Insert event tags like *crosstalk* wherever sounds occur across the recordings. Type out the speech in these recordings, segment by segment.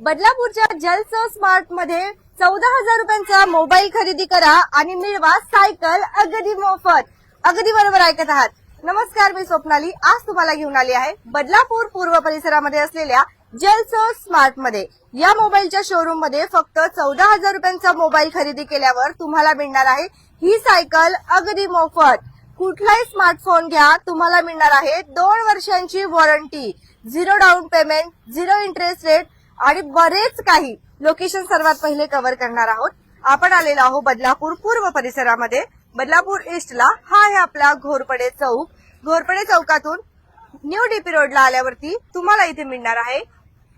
बदलापूरच्या जलसो स्मार्टमध्ये चौदा हजार रुपयांचा मोबाईल खरेदी करा आणि मिळवा सायकल अगदी मोफत. अगदी बरोबर ऐकत आहात. नमस्कार मी स्वप्नाली. आज तुम्हाला घेऊन आली आहे बदलापूर पूर्व परिसरामध्ये असलेल्या जलसो स्मार्टमध्ये. या मोबाईलच्या शोरूममध्ये फक्त चौदा हजार रुपयांचा मोबाईल खरेदी केल्यावर तुम्हाला मिळणार आहे ही सायकल अगदी मोफत. कुठलाही स्मार्टफोन घ्या तुम्हाला मिळणार आहे दोन वर्षांची warranty zero down payment zero interest rate आणि बरेच काही लोकेशन सर्वात पहिले कव्हर करणार आहोत. आपण आलेलो आहोत बदलापूर पूर्व परिसरामध्ये. बदलापूर ईस्टला हा आहे आपला घोरपडे चौक. घोरपडे चौकातून न्यू डीपी रोडला आल्यावरती तुम्हाला इथे मिळणार आहे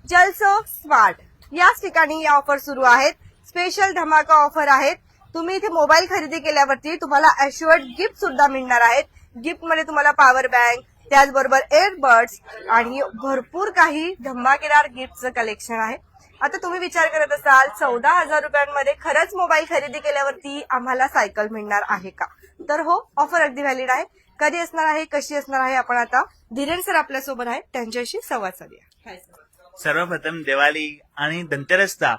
जलसो स्मार्ट. याच ठिकाणी या ऑफर सुरू आहेत. स्पेशल धमाका ऑफर आहेत. तुम्ही इथे मोबाईल खरेदी केल्यावरती तुम्हाला अश्युअर्ड गिफ्ट सुद्धा मिळणार आहेत. गिफ्टमध्ये तुम्हाला पॉवर बँक त्याचबरोबर एअरबड्स आणि भरपूर काही धमाकेदार गिफ्टचं कलेक्शन आहे. आता तुम्ही विचार करत असाल चौदा हजार रुपयांमध्ये खरंच मोबाईल खरेदी केल्यावरती आम्हाला सायकल मिळणार आहे का? तर हो ऑफर अगदी व्हॅलिड आहे. कधी असणार आहे कशी असणार आहे आपण आता धीरेन सर आपल्यासोबत आहे त्यांच्याशी संवाद साधूया. सर्वप्रथम दिवाळी आणि धनतेरसचा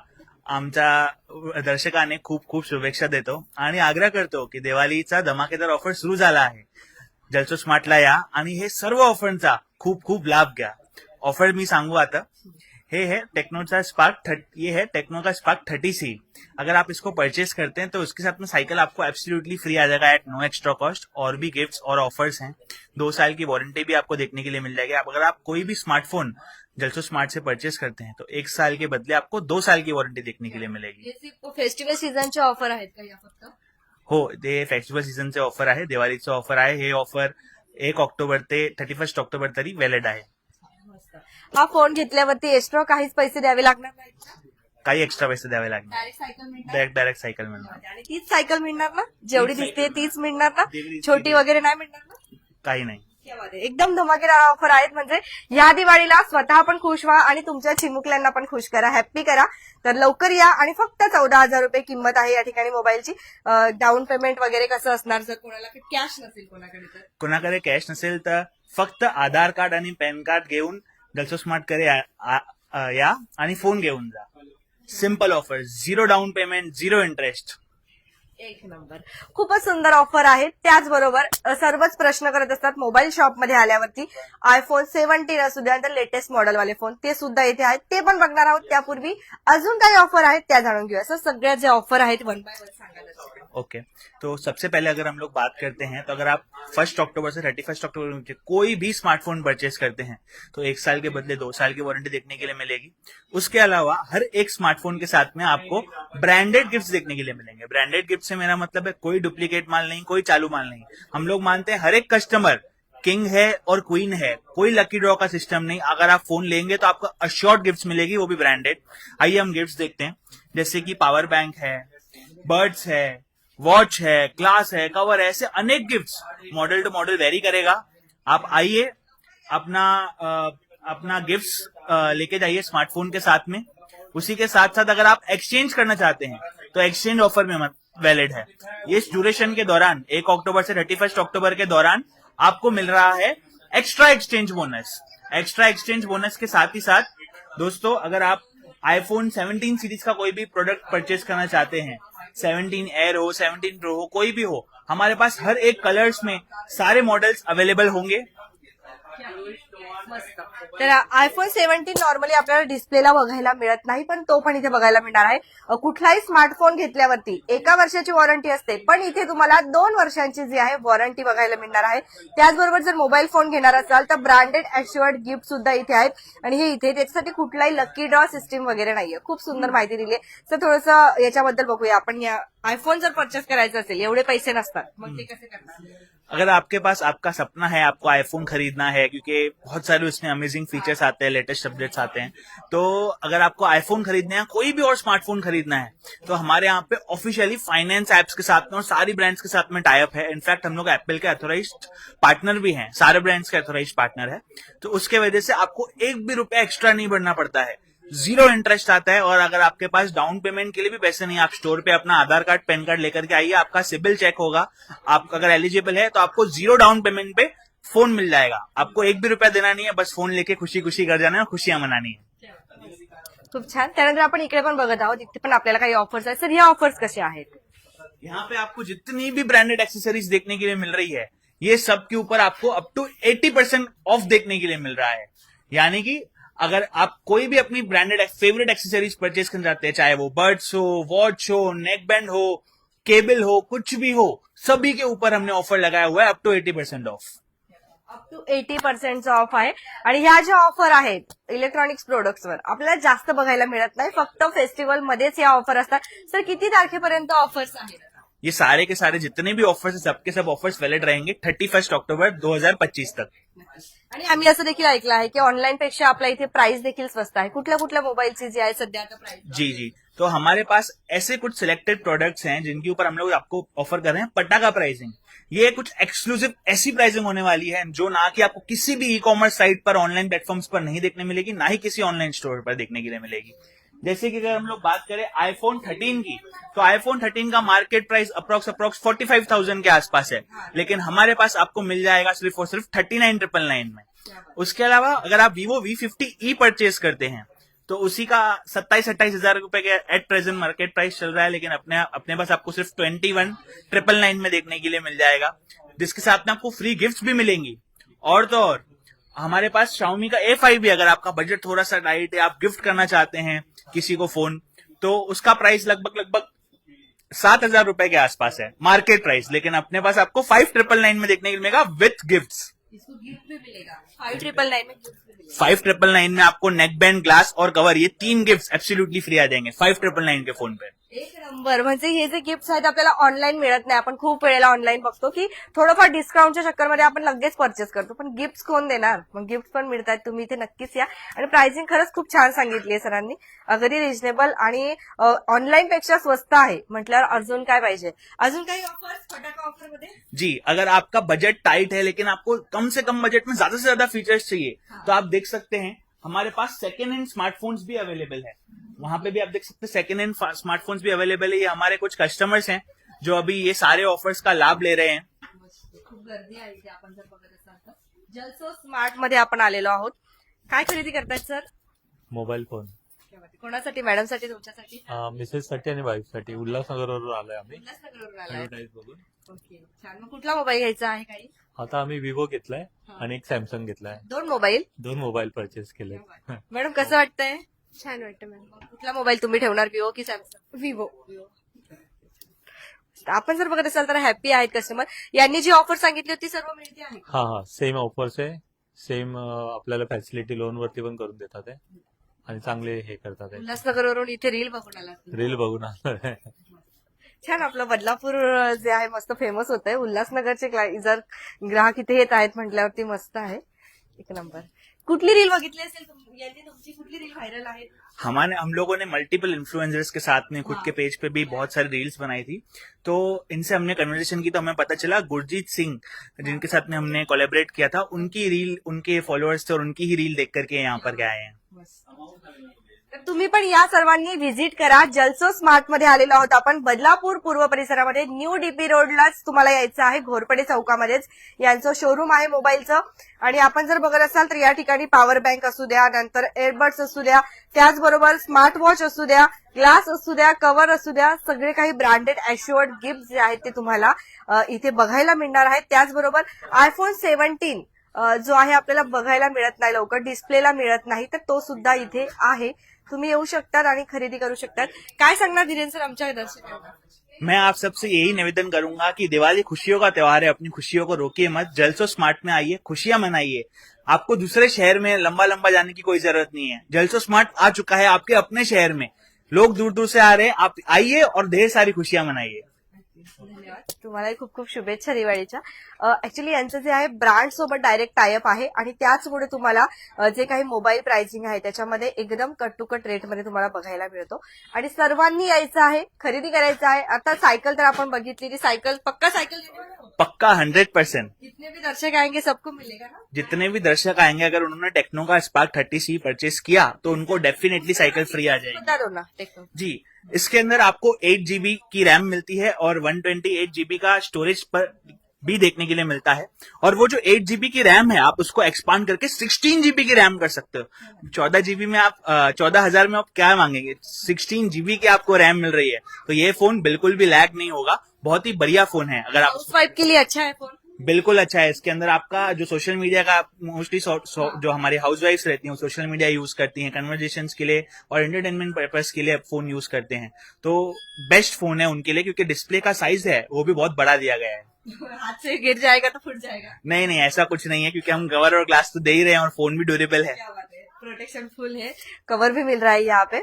आमच्या दर्शकाने खूप खूप शुभेच्छा देतो आणि आग्रह करतो की दिवाळीचा धमाकेदार ऑफर सुरू झाला आहे. जलसो स्मार्टला या आणि हे सर्व ऑफरचा खूप खूप लाभ घ्या. ऑफ़र मी सांगू आता. हे, है टेक्नो का स्पार्क थर्ट ये है टेक्नो का स्पार्क थर्टी सी अगर आप इसको परचेस करते हैं तो उसके साथ में साइकिल आपको एब्सोल्युटली फ्री आ जाएगा एट नो एक्स्ट्रा कॉस्ट और भी गिफ्ट्स और ऑफर्स हैं. दो साल की वारंटी भी आपको देखने के लिए मिल जाएगी। अगर आप कोई भी स्मार्टफ़ोन जलसो स्मार्ट से परचेस करते हैं तो एक साल के बदले आपको दो साल की वारंटी देखने के लिए मिलेगी। फेस्टिवल सीझनचे ऑफ़र फक्त? हो ते फेस्टिवल सीझनचे ऑफर आहे दिवाळीचं ऑफर आहे. हे ऑफर एक ऑक्टोबर ते थर्टी फर्स्ट ऑक्टोबर तरी व्हॅलिड आहे. हा फोन घेतल्यावरती एक्स्ट्रा काहीच पैसे द्यावे लागणार नाही काही एक्स्ट्रा पैसे द्यावे लागणार डायरेक्ट सायकल मिळणार? डायरेक्ट डायरेक्ट सायकल मिळणार. आणि तीच सायकल मिळणार ना? जेवढी तीच दिसते सायकल. तीच मिळणार ना? छोटी वगैरे नाही मिळणार ना? काही नाही. एकदम धमाकेदार ऑफर आहेत. म्हणजे या दिवाळीला स्वतः पण खुश व्हा आणि तुमच्या चिमुकल्यांना पण खुश करा. हॅप्पी करा. तर लवकर या आणि फक्त चौदा हजार रुपये किंमत आहे या ठिकाणी मोबाईलची. डाऊन पेमेंट वगैरे कसं असणार जर कोणाला कॅश नसेल कोणाकडे तर. कोणाकडे कॅश नसेल तर फक्त आधार कार्ड आणि पॅन कार्ड घेऊन जलसो स्मार्ट करे या आणि फोन घेऊन जा. Simple offer zero down payment zero interest एक नंबर. खूपच सुंदर ऑफ़र त्याचबरोबर सर्वच प्रश्न असतात मोबाईल शॉप मध्ये द्या तर लेटेस्ट मॉडेलवाले फ़ोन ते सुद्धा इथे आहेत. ऑफ़र घेऊया. सर ऑफ़र आहेत वन बाय वन सांगा जरा. ओके तो सबसे पहले अगर हम लोग बात करते हैं तो अगर आप फ़र्स्ट अक्टूबर से थर्टी फ़र्स्ट अक्टूबर कोई भी स्मार्टफ़ोन परचेज करते हैं तो एक साल के बदले दो साल की वारंटी देखने के लिए मिलेगी। उसके अलावा हर एक स्मार्टफ़ोन के साथ में आपको ब्रांडेड गिफ्ट्स देखने के लिए मिलेंगे। ब्रांडेड गिफ्ट से मेरा मतलब है कोई डुप्लीकेट माल नहीं कोई चालू माल नहीं। हम लोग मानते हैं हर एक कस्टमर किंग है और क्वीन है कोई लकी ड्रॉ का सिस्टम नहीं। अगर आप फ़ोन लेंगे तो आपको अश्योर्ड गिफ्ट्स मिलेगी वो भी ब्रांडेड आइए हम गिफ्ट्स देखते हैं। जैसे कि पावर बैंक है बर्ड्स है वॉच है ग्लास है कवर है ऐसे अनेक gifts model to model vary करेगा। आप आइए अपना अ, अपना गिफ्ट्स लेके जाइए स्मार्टफ़ोन के साथ में। उसी के साथ साथ अगर आप एक्सचेंज करना चाहते हैं तो एक्सचेंज ऑफ़र में वैलिड है। इस ड्यूरेशन के दौरान, एक अक्टूबर से थर्टी फ़र्स्ट अक्टूबर के दौरान आपको मिल रहा है extra exchange bonus extra exchange bonus के साथ ही साथ, दोस्तों, अगर आप आईफोन 17 सीरीज़ का कोई भी प्रोडक्ट परचेज करना चाहते हैं 17 एयर हो 17 प्रो हो, कोई भी हो, हमारे पास हर एक कलर्स में सारे मॉडल्स अवेलेबल होंगे। मस्त. तर आयफोन सेव्हन्टीन नॉर्मली आपल्याला डिस्प्लेला बघायला मिळत नाही पण तो पण इथे बघायला मिळणार आहे. कुठलाही स्मार्टफोन घेतल्यावरती एका वर्षाची वॉरंटी असते पण इथे तुम्हाला दोन वर्षांची जी आहे वॉरंटी बघायला मिळणार आहे. त्याचबरोबर जर मोबाईल फोन घेणार असाल तर ब्रँडेड अश्युअर्ड गिफ्ट सुद्धा इथे आहेत. आणि हे इथे त्याच्यासाठी कुठलाही लकी ड्रॉ सिस्टीम वगैरे नाहीये. खूप सुंदर माहिती दिली आहे तर थोडंसं याच्याबद्दल बघूया. आपण या आयफोन जर परचेस करायचं असेल एवढे पैसे नसतात. मग ते कसे करणार? अगर आपके पास आपका सपना है आपको आईफोन खरीदना है क्योंकि बहुत सारे उसमें अमेजिंग फीचर्स आते हैं लेटेस्ट अपडेट्स आते हैं। तो अगर आपको आईफोन खरीदना है, कोई भी और स्मार्टफ़ोन खरीदना है तो हमारे यहाँ पे ऑफिशियली फाइनेंस एप्स के साथ में और सारी ब्रांड्स के साथ में टाइप है। इनफैक्ट हम लोग एप्पल के अथोराइज पार्टनर भी हैं, सारे ब्रांड्स के अथोराइज पार्टनर है। तो उसके वजह से आपको एक भी रुपया एक्स्ट्रा नहीं भरना पड़ता है। ज़ीरो इंटरेस्ट आता है और अगर आपके पास डाउन पेमेंट के लिए भी पैसे नहीं, आप स्टोर पे अपना आधार कार्ड पैन कार्ड लेकर के आइए, आपका सिबिल चेक होगा। आप अगर एलिजिबल है तो आपको ज़ीरो डाउन पेमेंट पे फ़ोन मिल जाएगा। आपको एक भी रुपया देना नहीं है बस फ़ोन लेके खुशी खुशी कर जाना है और खुशियाँ मनानी है। खूप छान। त्यानंतर आपण इकडे पण बघत आहोत. इथे पण आपल्याला काही ऑफर्स आहेत. सर ह्या ऑफर्स कशा आहेत? यहाँ पे आपको जितनी भी ब्रांडेड एक्सेसरीज देखने के लिए मिल रही है ये सब के ऊपर आपको अप टू 80% परसेंट ऑफ़ देखने के लिए मिल रहा है। यानी कि अगर आप कोई भी अपनी ब्रांडेड फेवरेट एक्सेसरीज परचेज करना चाहते हैं चाहे वो बर्ड्स हो वॉच हो नेक बैंड हो केबल हो कुछ भी हो सभी के ऊपर हमने ऑफ़र लगाया हुआ है up to eighty percent off up to eighty पर्सेंटचा off आहे. आणि ह्या ज्या ऑफर आहेत इलेक्ट्रॉनिक्स प्रोडक्ट्सवर आपल्याला जास्त बघायला मिळत नाही. फक्त फेस्टिवल मध्येच या ऑफर असतात. सर किती तारखेपर्यंत ऑफर्स आहेत ये सारे के सारे जितने भी ऑफर्स है सबके सब ऑफर्स वैलिड रहेंगे थर्टी फर्स्ट अक्टूबर 2025 तक. आणि आम्ही असं देखील ऐकलं आहे की ऑनलाईन पेक्षा आपल्या इथे प्राइस देखील स्वस्त आहे. कुठल्या कुठल्या मोबाईलची जी आहे सध्या आता प्राइस जी जी. तो हमारे पास ऐसे कुछ सिलेक्टेड प्रोडक्ट्स हैं जिनके ऊपर हम लोग आपको ऑफ़र कर रहे हैं पटाखा प्राइसिंग ये कुछ एक्सक्लूसिव ऐसी प्राइसिंग होने वाली है जो ना कि आपको किसी भी ई कॉमर्स साइट पर ऑनलाइन प्लेटफॉर्म्स पर नहीं देखने मिलेगी ना ही किसी ऑनलाइन स्टोर पर देखने के लिए मिलेगी। जैसे कि अगर हम लोग बात करें आईफोन 13 की तो आईफोन 13 का मार्केट प्राइस अप्रोक्स अप्रोक्स 45,000 के आसपास है। लेकिन हमारे पास आपको मिल जाएगा सिर्फ़ और सिर्फ़ थर्टी नाइन ट्रिपल नाइन में। उसके अलावा अगर आप Vivo V fifty e purchase करते हैं तो उसी का सत्ताईस अट्ठाईस हज़ार रुपए के एट प्रेजेंट मार्केट प्राइस चल रहा है, लेकिन अपने अपने पास आपको सिर्फ़ ट्वेंटी वन ट्रिपल नाइन में देखने के लिए मिल जाएगा। जिसके साथ में आपको फ्री गिफ्ट भी मिलेंगी। और तो और, हमारे पास शाउमी का ए फाइव भी, अगर आपका बजट थोड़ा सा टाइट है आप गिफ्ट करना चाहते हैं किसी को फ़ोन तो उसका प्राइस लगभग लगभग सात हज़ार रुपए के आसपास है मार्केट प्राइस लेकिन अपने पास आपको फाइव ट्रिपल नाइन में देखने को मिलेगा विथ गिफ्ट्स इसको गिफ्ट भी मिलेगा। फाइव ट्रिपल नाइन में गिफ्ट फाइव ट्रिपल नाइन में आपको नेक बैंड ग्लास और कवर ये तीन गिफ्ट एब्सोल्युटली फ्री आ जाएँगे। फाइव ट्रिपल नाइन के फ़ोन पे। एक नंबर. म्हणजे हे जे गिफ्ट आहेत आपल्याला ऑनलाईन मिळत नाही. आपण खूप वेळेला ऑनलाईन बघतो की थोडंफार डिस्काउंटच्या चक्करमध्ये आपण लगेच परचेस करतो. पण गिफ्ट कोण देणार? मग गिफ्ट पण मिळतात तुम्ही इथे नक्कीच या. आणि प्राइसिंग खरंच खूप छान सांगितली आहे सरांनी. अगदी रिजनेबल आणि ऑनलाईन पेक्षा स्वस्त आहे. म्हटल्यावर अजून काय पाहिजे? अजून काही ऑफर्स फटाका ऑफरमध्ये? जी अगर आपका बजट टाइट है लेकिन आपको कम से कम बजट में ज्यादा से ज्यादा फीचर्स चाहिए तो आप देख सकते हैं हमारे पास सेकेंड हैंड स्मार्टफोन्स भी अवेलेबल है। वहां पे भी आप देख सकते हैं सेकेंड हैंड स्मार्टफोन्स भी अवेलेबल है। ये हमारे कुछ कस्टमर्स हैं जो अभी ये सारे ऑफर्स का लाभ ले रहे हैं। खूप गर्दी आहे इथे आपण जर बघत असाल तर. जलसो स्मार्टमध्ये आपण आलेलो आहोत. काय खरेदी करतायत सर? Mobile phone. कोणासाठी? मॅडमसाठी तुमच्यासाठी? मिसेस साठी आणि वाईफसाठी उल्हासनगरवरून आलोय आम्ही. उल्हासनगरवरून आलाय. बघून. ओके. छान. मग कुठला मोबाईल घ्यायचा आहे काही? आता आम्ही विवो घेतलाय. आणि एक सॅमसंग घेतलाय. दोन मोबाईल? दोन मोबाईल परचेस केले मॅडम कसं वाटतंय? छान वाटतं मॅम. कुठला मोबाईल तुम्ही ठेवणार? विवो की सॅमसंग विवो आपण जर बघत असाल तर हॅपी आहेत कस्टमर यांनी जी ऑफर सांगितली होती सर्व मिळते आहे. हा हा. सेम ऑफर्स आहे. सेम आपल्याला फॅसिलिटी लोन वरती पण करून देतात आहे. आणि चांगले हे करतात आहे. उल्हासनगरवरून इथे रील बघून आला. रील बघून आलोय छान आपलं बदलापूर जे आहे मस्त फेमस होत आहे उल्हासनगरचे ग्ला- जर ग्राहक इथे येत आहेत म्हटल्यावरती मस्त आहे. एक नंबर कुठली रील बघितली असेल तुम- यांनी तुमची कुठली रील व्हायरल आहे? हमारे हम लोगों ने मल्टीपल इन्फ्लुएंसर्स के साथ में खुद के पेज पे भी बहुत सारी रील्स बनाई थी। तो इनसे हमने कन्वर्सेशन की तो हमें पता चला गुरजीत सिंह जिनके साथ में हमने कोलेबरेट किया था उनकी रील उनके फॉलोअर्स थे और उनकी ही रील देख करके यहाँ पर गए आए हैं तर तुम्ही पण या सर्वांनी व्हिजिट करा. जलसो स्मार्टमध्ये आलेलो आहोत आपण. बदलापूर पूर्व परिसरामध्ये न्यू डीपी रोडलाच तुम्हाला यायचं आहे घोरपडे चौकामध्येच. यांचं शोरूम आहे मोबाईलचं. आणि आपण जर बघत असाल तर या ठिकाणी पॉवर बँक असू द्या नंतर एअरबड्स असू द्या त्याचबरोबर स्मार्ट वॉच असू द्या ग्लास असू द्या कव्हर असू द्या सगळे काही ब्रँडेड अॅश्युअर्ड गिफ्ट जे आहेत ते तुम्हाला इथे बघायला मिळणार आहेत. त्याचबरोबर आयफोन सेव्हन्टीन जो आहे आपल्याला बघायला मिळत नाही लवकर डिस्प्लेला मिळत नाही तर तो सुद्धा इथे आहे. तुम्ही येऊ शकतात आणि खरेदी करू शकतात. धीरेन सर आमच्या दर्शकांना? मैं आप सबसे यही निवेदन करूँगा कि दिवाली खुशियों का त्यौहार है, अपनी खुशियों को रोकिए मत जलसो स्मार्ट में आइए, खुशियाँ मनाइए। आपको दूसरे शहर में लंबा लंबा जाने की कोई ज़रूरत नहीं है। जलसो स्मार्ट आ चुका है आपके अपने शहर में। लोग दूर दूर से आ रहे हैं, आप आइए और ढेर सारी खुशियाँ मनाइए। धन्यवाद. तुम्हालाही खूप खूप शुभेच्छा दिवाळीच्या. ऍक्च्युली यांचं जे आहे ब्रँड सोबत डायरेक्ट टायअप आहे आणि त्याचमुळे तुम्हाला जे काही मोबाईल प्राइसिंग आहे त्याच्यामध्ये एकदम कट टू कट रेटमध्ये तुम्हाला बघायला मिळतो. आणि सर्वांनी यायचं आहे खरेदी करायचं आहे. आता सायकल तर आपण बघितली सायकल पक्का सायकल पक्का हंड्रेड परसेंट। जितने भी दर्शक आएँगे सबको मिलेगा ना? जितने भी दर्शक आएँगे अगर उन्होंने टेक्नो का स्पार्क थर्टी सी परचेज किया तो उनको डेफिनेटली साइकिल फ्री आ जाएगी। बता दो ना टेक्नो जी इसके अंदर आपको एट जीबी की रैम मिलती है और वन ट्वेंटी एट जीबी का स्टोरेज पर भी देखने के लिए मिलता है। और वो जो एट जीबी की रैम है, आप उसको एक्सपांड करके सिक्सटीन जीबी की रैम कर सकते हो। चौदह जीबी में आप चौदह हज़ार में आप क्या मांगेंगे? सिक्सटीन जीबी की आपको रैम मिल रही है। तो ये फ़ोन बिल्कुल भी लैग नहीं होगा। बहुत ही बढ़िया फ़ोन है, अगर आप हाउस के लिए अच्छा है फ़ोन बिल्कुल अच्छा है। इसके अंदर आपका जो सोशल मीडिया का मोस्टली जो हमारे हाउस वाइफ रहती हैं सोशल मीडिया यूज़ करती हैं कन्वर्जेशन के लिए और एंटरटेनमेंट पर्पज के लिए फ़ोन यूज़ करते हैं। तो बेस्ट फ़ोन है उनके लिए क्योंकि डिस्प्ले का साइज़ है वो भी बहुत बड़ा दिया गया है। *laughs* हाथ से गिर जाएगा तो फुट जाएगा। नहीं नहीं ऐसा कुछ नहीं है क्योंकि हम कवर और ग्लास तो दे ही रहे हैं और फ़ोन भी ड्यूरेबल है। प्रोटेक्शन फुल हे कव्हर भी मिल रहा है यहाँ पे।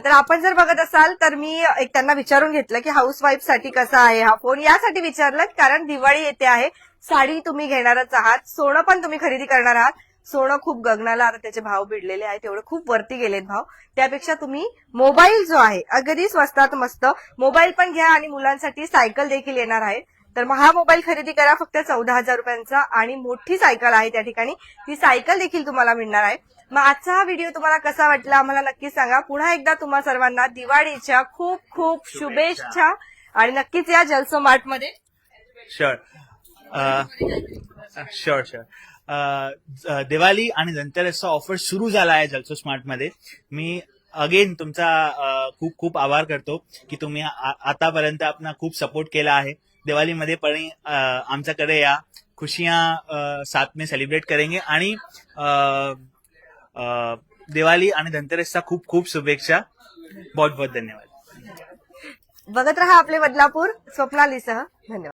तर आपण जर बघत असाल तर मी एक त्यांना विचारून घेतलं की हाऊस वाईफसाठी कसा आहे हा फोन यासाठी विचारलं कारण दिवाळी येते आहे साडी तुम्ही घेणारच आहात सोनं पण तुम्ही खरेदी करणार आहात. सोनं खूप गगनाला आता त्याचे भाव भिडलेले आहेत तेवढे खूप वरती गेलेत भाव. त्यापेक्षा तुम्ही मोबाईल जो आहे अगदी स्वस्तात मस्त मोबाईल पण घ्या आणि मुलांसाठी सायकल देखील येणार आहे. तर मग हा मोबाईल खरेदी करा फक्त चौदा हजार रुपयांचा आणि मोठी सायकल आहे त्या ठिकाणी. ती सायकल देखील तुम्हाला मिळणार आहे. मग आजचा हा व्हिडिओ तुम्हाला कसा वाटला आम्हाला नक्की सांगा. पुन्हा एकदा तुम्हा सर्वांना दिवाळीच्या खूप खूप शुभेच्छा. आणि नक्कीच या जलसो मार्टमध्ये शर शर शर दिवाळी आणि धनतेरसचा ऑफर सुरू झाला आहे जलसो स्मार्टमध्ये मी अगेन तुमचा अ, खूप खूप आभार करतो की तुम्ही आ- आतापर्यंत आपण खूप सपोर्ट केला आहे. दिवाळीमध्ये पण अ, आमच्याकडे या खुशियां अ, साथ में सेलिब्रेट करेंगे. आणि अ, दिवाळी आणि धनतेरसच्या खूप खूप शुभेच्छा. बहुत बहुत धन्यवाद. बघत रहा आपले बदलापूर स्वप्नालीसह. धन्यवाद.